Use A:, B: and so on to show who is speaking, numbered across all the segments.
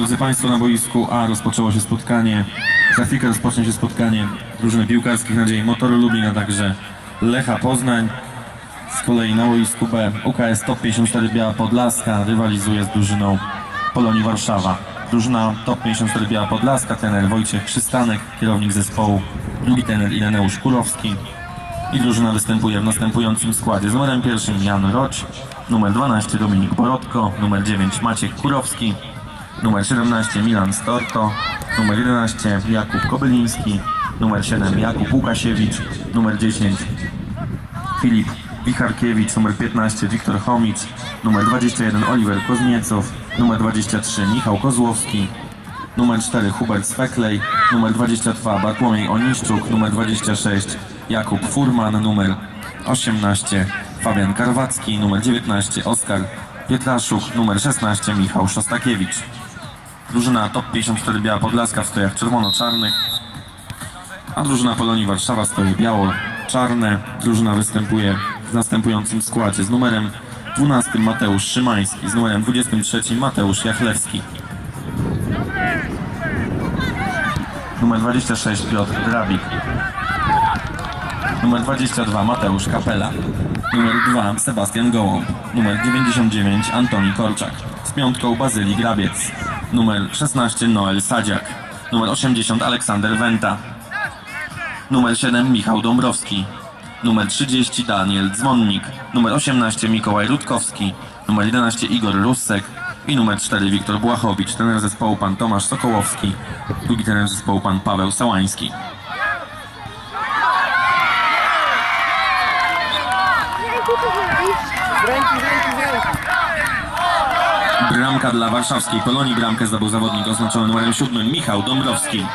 A: Drodzy Państwo, na boisku A rozpoczęło się spotkanie. Za chwilkę rozpocznie się spotkanie drużyny piłkarskich Nadziei Motoru Lublin, a także Lecha Poznań. Z kolei na boisku B UKS Top 54 Biała Podlaska rywalizuje z drużyną Polonii Warszawa. Drużyna Top 54 Biała Podlaska, trener Wojciech Krzystanek, kierownik zespołu, drugi trener Ireneusz Kurowski. I drużyna występuje w następującym składzie. Z numerem pierwszym Jan Roć, numer 12 Dominik Borodko, numer 9 Maciek Kurowski, numer 17 Milan Storto, numer 11 Jakub Kobyliński, numer 7 Jakub Łukasiewicz, numer 10 Filip Wicharkiewicz, numer 15 Wiktor Chomicz, numer 21 Oliver Kozniecow, numer 23 Michał Kozłowski, numer 4 Hubert Sveklej, numer 22 Bartłomiej Oniszczuk, numer 26 Jakub Furman, numer 18 Fabian Karwacki, numer 19 Oskar Pietraszuk, numer 16 Michał Szostakiewicz. Drużyna Top 54 Biała Podlaska w strojach czerwono-czarnych, a drużyna Polonii Warszawa stoi biało-czarne. Drużyna występuje w następującym składzie z numerem 12 Mateusz Szymański, z numerem 23 Mateusz Jachlewski. Numer 26 Piotr Drabik. Numer 22 Mateusz Kapela. Numer 2 Sebastian Gołąb. Numer 99 Antoni Korczak. Z piątką Bazylii Grabiec. Numer 16 Noel Sadziak. Numer 80 Aleksander Wenta. Numer 7 Michał Dąbrowski. Numer 30 Daniel Dzwonnik. Numer 18 Mikołaj Rutkowski. Numer 11 Igor Russek. I numer 4 Wiktor Błachowicz. Trener zespołu pan Tomasz Sokołowski. Drugi trener zespołu pan Paweł Sałański. Bramka dla warszawskiej Polonii. Bramkę zdobył zawodnik oznaczony numerem 7 Michał Dąbrowski.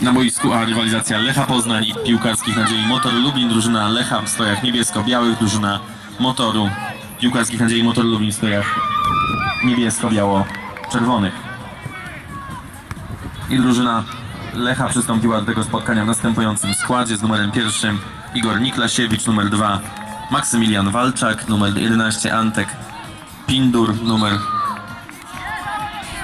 A: Na boisku A rywalizacja Lecha Poznań i piłkarskich nadziei Motor. Lublin. Drużyna Lecha w strojach niebiesko-białych, drużyna Motoru. Piłkarskich nadziei Motor Lublin w strojach niebiesko-biało-czerwonych. I drużyna Lecha przystąpiła do tego spotkania w następującym składzie z numerem pierwszym. Igor Niklasiewicz, numer 2 Maksymilian Walczak, numer 11 Antek Pindur, numer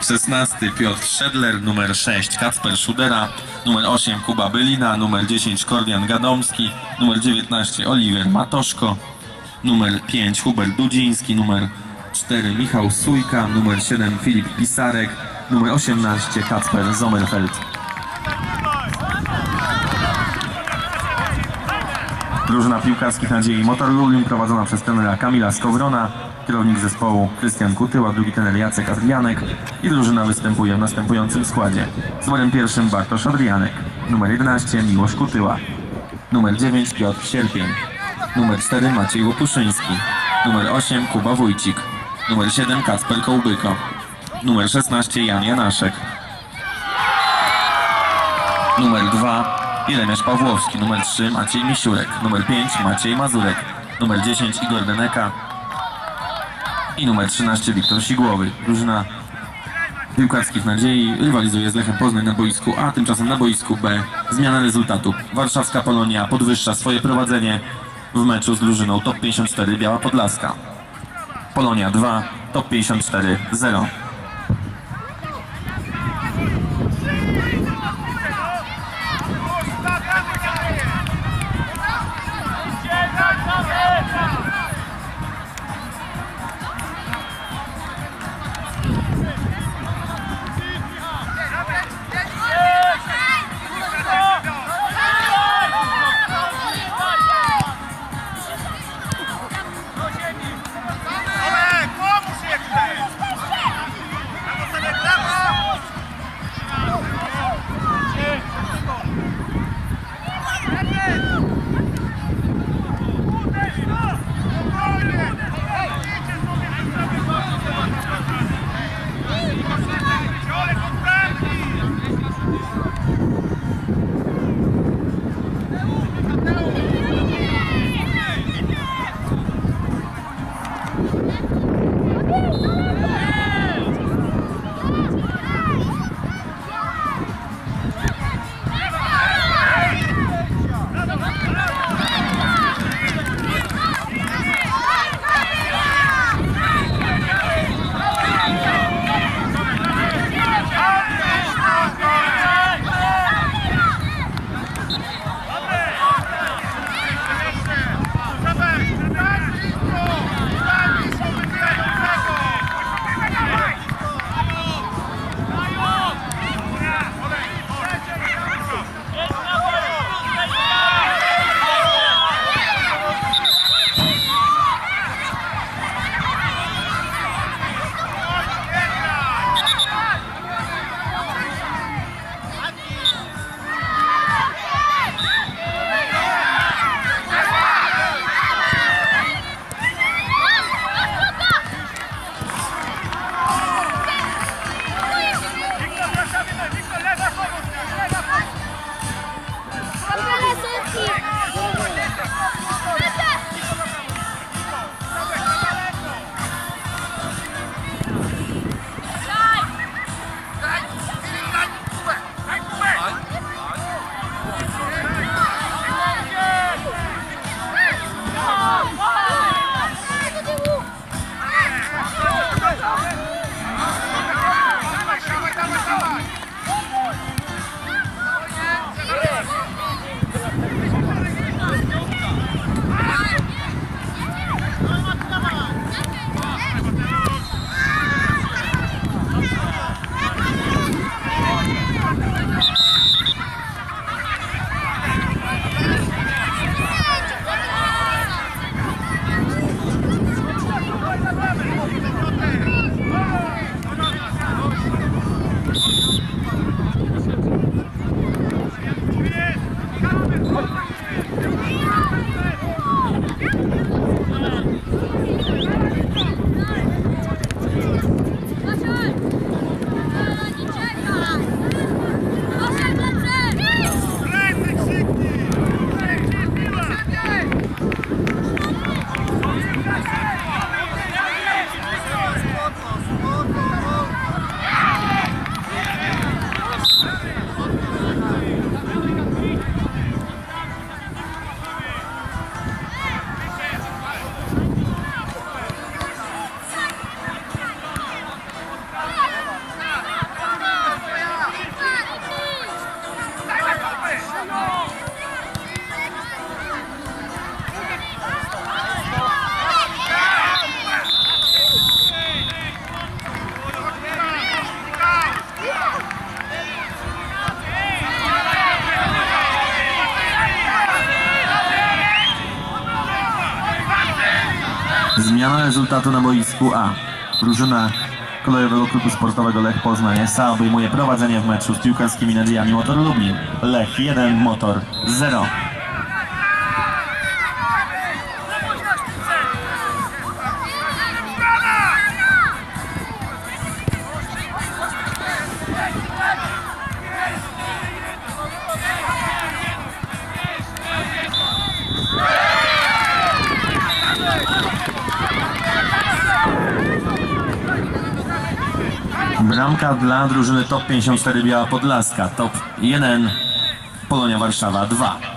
A: 16 Piotr Szedler, numer 6 Kacper Szudera, numer 8 Kuba Bylina, numer 10 Kordian Gadomski, numer 19 Oliver Matoszko, numer 5 Hubert Dudziński, numer 4 Michał Sujka, numer 7 Filip Pisarek, numer 18 Kacper Sommerfeld. Drużyna piłkarskich nadziei Motor Lublin prowadzona przez trenera Kamila Skowrona, kierownik zespołu Krystian Kutyła, drugi trener Jacek Adrianek i drużyna występuje w następującym składzie. Z numerem pierwszym Bartosz Adrianek, numer 11 Miłosz Kutyła, numer 9 Piotr Sierpień, numer 4 Maciej Łopuszyński, numer 8 Kuba Wójcik, numer 7 Kacper Kołbyko, numer 16 Jan Janaszek, numer 2 Jeremiasz Pawłowski, numer 3 Maciej Misiurek, numer 5 Maciej Mazurek, numer 10 Igor Deneka i numer 13 Wiktor Sigłowy. Drużyna piłkarskich nadziei rywalizuje z Lechem Poznań na boisku A, tymczasem na boisku B zmiana rezultatu. Warszawska Polonia podwyższa swoje prowadzenie w meczu z drużyną Top 54 Biała Podlaska. Polonia 2, Top 54 0. Zmiana rezultatu na boisku A. Drużyna Kolejowego Klubu Sportowego Lech Poznań S.A. obejmuje prowadzenie w meczu z piłkarskimi nadziejami Motor Lublin. Lech 1, Motor 0. Bramka dla drużyny Top 54 Biała Podlaska. Top 1 Polonia Warszawa 2.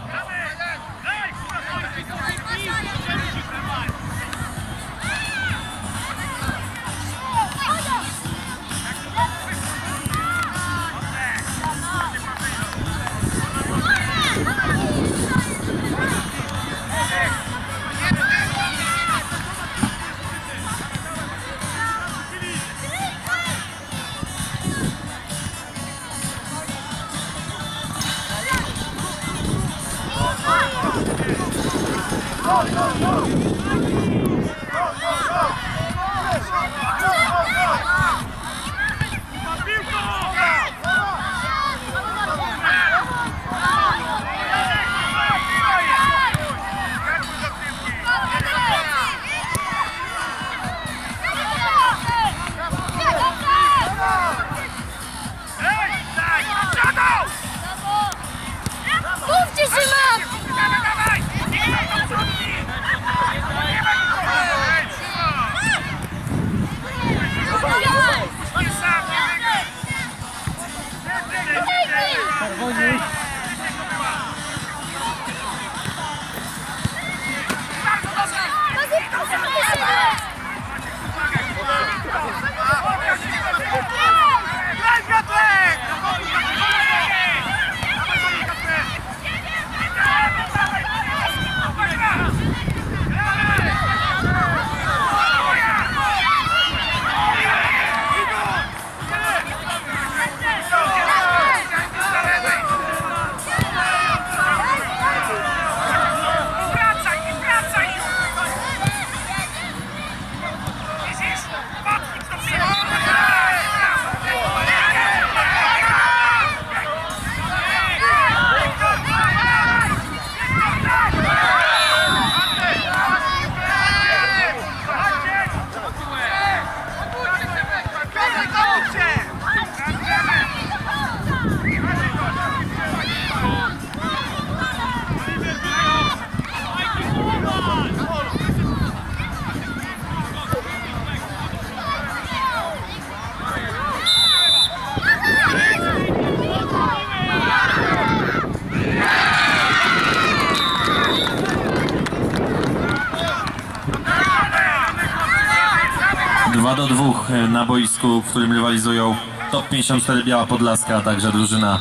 A: 2 do 2 e, na boisku, w którym rywalizują top 54 Biała Podlaska, a także drużyna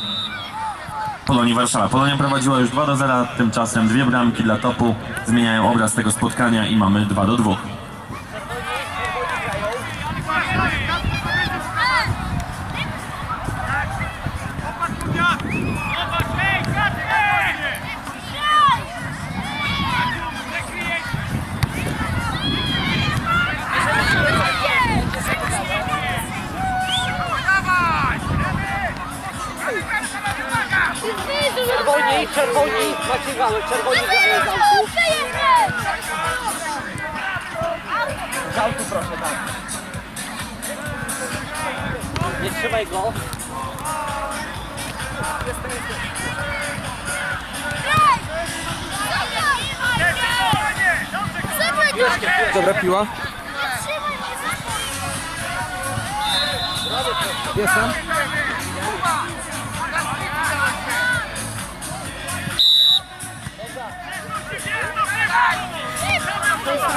A: Polonii Warszawa. Polonia prowadziła już 2 do 0, tymczasem dwie bramki dla topu zmieniają obraz tego spotkania i mamy 2 do 2.
B: Czerwoni. Macie czerwoni. Z autu proszę, tak. Nie trzymaj go.
C: Dobra piła. Jestem.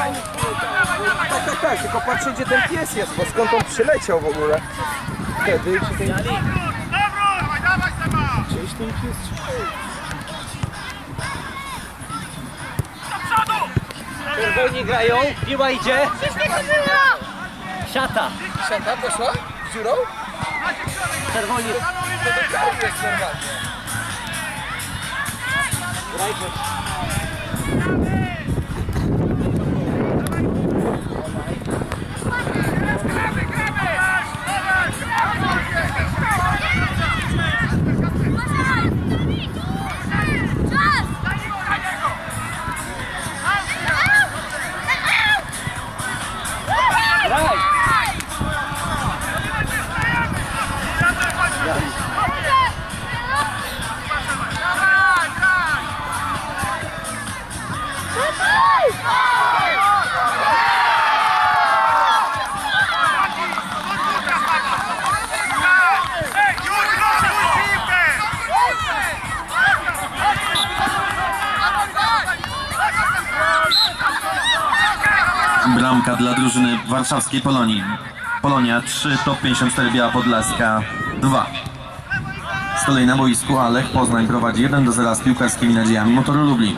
C: Tak, tak, tak, tylko patrzę gdzie ten pies jest, bo skąd on przyleciał w ogóle. Wtedy, czy ten... Gdzieś ten pies...
B: Czerwoni grają, piła idzie. Siata.
C: Siata poszła? Z dziurą?
B: Czerwoni.
C: To do karty jest normalnie.
B: Graj
A: Bramka dla drużyny warszawskiej Polonii. Polonia 3, top 54 Biała Podlaska 2. Z kolei na boisku Alech Poznań prowadzi 1 do 0 z piłkarskimi nadziejami Motoru Lublin.